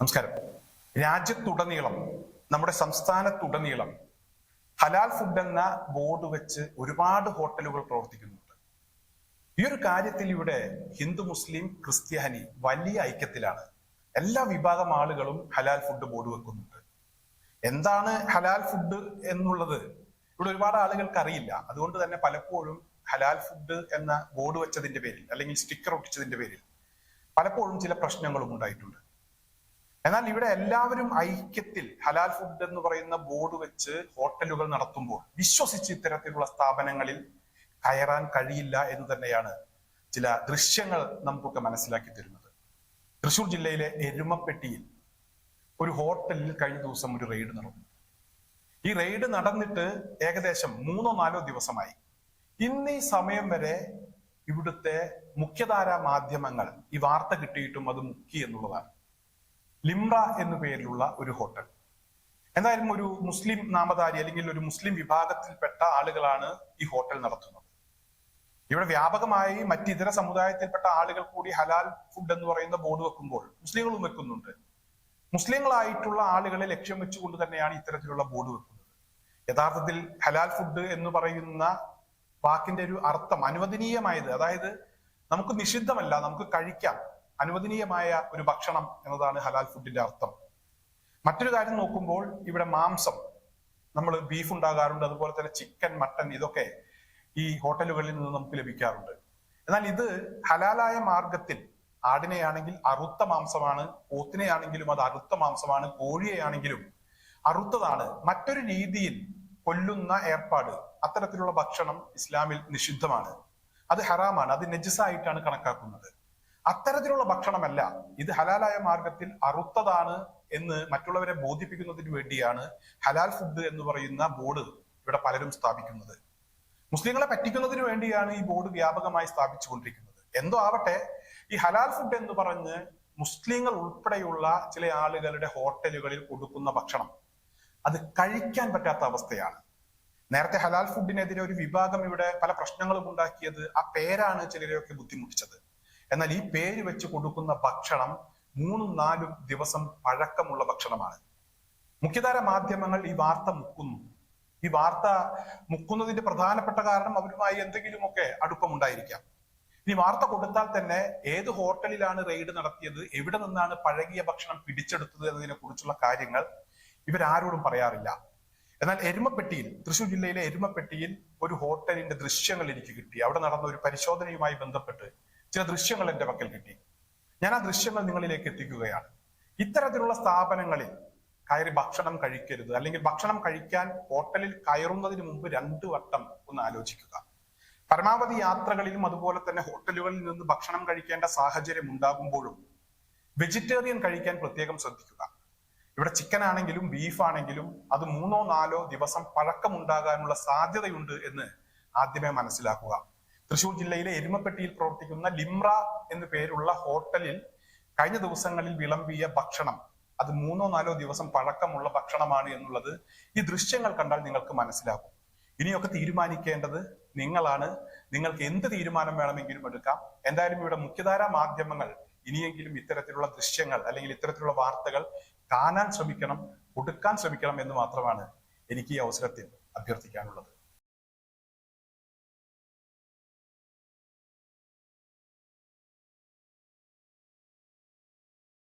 നമസ്കാരം. രാജ്യത്തുടനീളം നമ്മുടെ സംസ്ഥാനത്തുടനീളം ഹലാൽ ഫുഡ് എന്ന ബോർഡ് വെച്ച് ഒരുപാട് ഹോട്ടലുകൾ പ്രവർത്തിക്കുന്നുണ്ട്. ഈ ഒരു കാര്യത്തിൽ ഇവിടെ ഹിന്ദു മുസ്ലിം ക്രിസ്ത്യാനി വലിയ ഐക്യത്തിലാണ്. എല്ലാ വിഭാഗം ആളുകളും ഹലാൽ ഫുഡ് ബോർഡ് വെക്കുന്നുണ്ട്. എന്താണ് ഹലാൽ ഫുഡ് എന്നുള്ളത്? ഇവിടെ ഒരുപാട് ആളുകൾക്ക് അറിയില്ല. അതുകൊണ്ട് തന്നെ പലപ്പോഴും ഹലാൽ ഫുഡ് എന്ന ബോർഡ് വെച്ചതിന്റെ പേരിൽ അല്ലെങ്കിൽ സ്റ്റിക്കർ ഒട്ടിച്ചതിന്റെ പേരിൽ പലപ്പോഴും ചില പ്രശ്നങ്ങളും ഉണ്ടായിട്ടുണ്ട്. എന്നാൽ ഇവിടെ എല്ലാവരും ഐക്യത്തിൽ ഹലാൽ ഫുഡ് എന്ന് പറയുന്ന ബോർഡ് വെച്ച് ഹോട്ടലുകൾ നടത്തുമ്പോൾ വിശ്വസിച്ച് ഇത്തരത്തിലുള്ള സ്ഥാപനങ്ങളിൽ കയറാൻ കഴിയില്ല എന്ന് തന്നെയാണ് ചില ദൃശ്യങ്ങൾ നമുക്കൊക്കെ മനസ്സിലാക്കി തരുന്നത്. തൃശൂർ ജില്ലയിലെ എരുമപ്പെട്ടിയിൽ ഒരു ഹോട്ടലിൽ കഴിഞ്ഞ ദിവസം ഒരു റെയ്ഡ് നടന്നു. ഈ റെയ്ഡ് നടന്നിട്ട് ഏകദേശം മൂന്നോ നാലോ ദിവസമായി. ഇന്ന് ഈ സമയം വരെ ഇവിടുത്തെ മുഖ്യധാരാ മാധ്യമങ്ങൾ ഈ വാർത്ത കിട്ടിയിട്ടും അത് മുക്കി എന്നുള്ളതാണ്. ലിംറ എന്ന പേരിലുള്ള ഒരു ഹോട്ടൽ. എന്തായാലും ഒരു മുസ്ലിം നാമധാരി അല്ലെങ്കിൽ ഒരു മുസ്ലിം വിഭാഗത്തിൽപ്പെട്ട ആളുകളാണ് ഈ ഹോട്ടൽ നടത്തുന്നത്. ഇവിടെ വ്യാപകമായി മറ്റിതര സമുദായത്തിൽപ്പെട്ട ആളുകൾ കൂടി ഹലാൽ ഫുഡ് എന്ന് പറയുന്ന ബോർഡ് വെക്കുമ്പോൾ മുസ്ലിങ്ങളും വെക്കുന്നുണ്ട്. മുസ്ലിങ്ങളായിട്ടുള്ള ആളുകളെ ലക്ഷ്യം വെച്ചുകൊണ്ട് തന്നെയാണ് ഇത്തരത്തിലുള്ള ബോർഡ് വെക്കുന്നത്. യഥാർത്ഥത്തിൽ ഹലാൽ ഫുഡ് എന്ന് പറയുന്ന വാക്കിന്റെ ഒരു അർത്ഥം അനുവദനീയമായത് അതായത് നമുക്ക് നിഷിദ്ധമല്ല നമുക്ക് കഴിക്കാം. അനുവദനീയമായ ഒരു ഭക്ഷണം എന്നതാണ് ഹലാൽ ഫുഡിന്റെ അർത്ഥം. മറ്റൊരു കാര്യം നോക്കുമ്പോൾ ഇവിടെ മാംസം നമ്മൾ ബീഫ് ഉണ്ടാകാറുണ്ട് അതുപോലെ തന്നെ ചിക്കൻ മട്ടൻ ഇതൊക്കെ ഈ ഹോട്ടലുകളിൽ നിന്ന് നമുക്ക് ലഭിക്കാറുണ്ട്. എന്നാൽ ഇത് ഹലാലായ മാർഗത്തിൽ ആടിനെയാണെങ്കിൽ അറുത്ത മാംസമാണ് പോത്തിനെയാണെങ്കിലും അത് അറുത്ത മാംസമാണ് കോഴിയെയാണെങ്കിലും അറുത്തതാണ്. മറ്റൊരു രീതിയിൽ കൊല്ലുന്ന ഏർപ്പാട് അത്തരത്തിലുള്ള ഭക്ഷണം ഇസ്ലാമിൽ നിഷിദ്ധമാണ്. അത് ഹറാമാണ് അത് നെജസായിട്ടാണ് കണക്കാക്കുന്നത്. അത്തരത്തിലുള്ള ഭക്ഷണമല്ല. ഇത് ഹലാലായ മാർഗത്തിൽ അറുത്തതാണ് എന്ന് മറ്റുള്ളവരെ ബോധിപ്പിക്കുന്നതിന് വേണ്ടിയാണ് ഹലാൽ ഫുഡ് എന്ന് പറയുന്ന ബോർഡ് ഇവിടെ പലരും സ്ഥാപിക്കുന്നത്. മുസ്ലിങ്ങളെ പറ്റിക്കുന്നതിന് വേണ്ടിയാണ് ഈ ബോർഡ് വ്യാപകമായി സ്ഥാപിച്ചുകൊണ്ടിരിക്കുന്നത്. എന്തോ ആവട്ടെ ഈ ഹലാൽ ഫുഡ് എന്ന് പറഞ്ഞ് മുസ്ലിങ്ങൾ ഉൾപ്പെടെയുള്ള ചില ആളുകളുടെ ഹോട്ടലുകളിൽ കൊടുക്കുന്ന ഭക്ഷണം. അത് കഴിക്കാൻ പറ്റാത്ത അവസ്ഥയാണ്. നേരത്തെ ഹലാൽ ഫുഡിനെതിരെ ഒരു വിഭാഗം ഇവിടെ പല പ്രശ്നങ്ങളും ഉണ്ടാക്കിയത് ആ പേരാണ് ചിലരെയൊക്കെ ബുദ്ധിമുട്ടിച്ചത്. എന്നാൽ ഈ പേര് വെച്ച് കൊടുക്കുന്ന ഭക്ഷണം മൂന്നും നാലും ദിവസം പഴക്കമുള്ള ഭക്ഷണമാണ്. മുഖ്യധാര മാധ്യമങ്ങൾ ഈ വാർത്ത മുക്കുന്നു. ഈ വാർത്ത മുക്കുന്നതിന്റെ പ്രധാനപ്പെട്ട കാരണം അവരുമായി എന്തെങ്കിലുമൊക്കെ അടുപ്പമുണ്ടായിരിക്കാം. ഇനി വാർത്ത കൊടുത്താൽ തന്നെ ഏത് ഹോട്ടലിലാണ് റെയ്ഡ് നടത്തിയത് എവിടെ നിന്നാണ് പഴകിയ ഭക്ഷണം പിടിച്ചെടുത്തത് എന്നതിനെ കുറിച്ചുള്ള കാര്യങ്ങൾ ഇവരാരോടും പറയാറില്ല. എന്നാൽ എരുമപ്പെട്ടിയിൽ തൃശൂർ ജില്ലയിലെ എരുമപ്പെട്ടിയിൽ ഒരു ഹോട്ടലിന്റെ ദൃശ്യങ്ങൾ എനിക്ക് കിട്ടി. അവിടെ നടന്ന ഒരു പരിശോധനയുമായി ബന്ധപ്പെട്ട് ചില ദൃശ്യങ്ങൾ എന്റെ പക്കൽ കിട്ടി. ഞാൻ ആ ദൃശ്യങ്ങൾ നിങ്ങളിലേക്ക് എത്തിക്കുകയാണ്. ഇത്തരത്തിലുള്ള സ്ഥാപനങ്ങളിൽ കയറി ഭക്ഷണം കഴിക്കരുത് അല്ലെങ്കിൽ ഭക്ഷണം കഴിക്കാൻ ഹോട്ടലിൽ കയറുന്നതിന് മുമ്പ് രണ്ടു വട്ടം ഒന്ന് ആലോചിക്കുക. പരമാവധി യാത്രകളിലും അതുപോലെ തന്നെ ഹോട്ടലുകളിൽ നിന്ന് ഭക്ഷണം കഴിക്കേണ്ട സാഹചര്യം ഉണ്ടാകുമ്പോഴും വെജിറ്റേറിയൻ കഴിക്കാൻ പ്രത്യേകം ശ്രദ്ധിക്കുക. ഇവിടെ ചിക്കൻ ആണെങ്കിലും ബീഫ് ആണെങ്കിലും അത് മൂന്നോ നാലോ ദിവസം പഴക്കമുണ്ടാകാനുള്ള സാധ്യതയുണ്ട് എന്ന് ആദ്യമേ മനസ്സിലാക്കുക. തൃശൂർ ജില്ലയിലെ എരുമപ്പെട്ടിയിൽ പ്രവർത്തിക്കുന്ന ലിംറ എന്നു പേരുള്ള ഹോട്ടലിൽ കഴിഞ്ഞ ദിവസങ്ങളിൽ വിളമ്പിയ ഭക്ഷണം. അത് മൂന്നോ നാലോ ദിവസം പഴക്കമുള്ള ഭക്ഷണമാണ് എന്നുള്ളത് ഈ ദൃശ്യങ്ങൾ കണ്ടാൽ നിങ്ങൾക്ക് മനസ്സിലാകും. ഇനിയൊക്കെ തീരുമാനിക്കേണ്ടത് നിങ്ങളാണ്. നിങ്ങൾക്ക് എന്ത് തീരുമാനം വേണമെങ്കിലും എടുക്കാം. എന്തായാലും ഇവിടെ മുഖ്യധാരാ മാധ്യമങ്ങൾ ഇനിയെങ്കിലും ഇത്തരത്തിലുള്ള ദൃശ്യങ്ങൾ അല്ലെങ്കിൽ ഇത്തരത്തിലുള്ള വാർത്തകൾ കാണാൻ ശ്രമിക്കണം കൊടുക്കാൻ ശ്രമിക്കണം എന്ന് മാത്രമാണ് എനിക്ക് ഈ അവസരത്തിൽ അഭ്യർത്ഥിക്കാനുള്ളത്.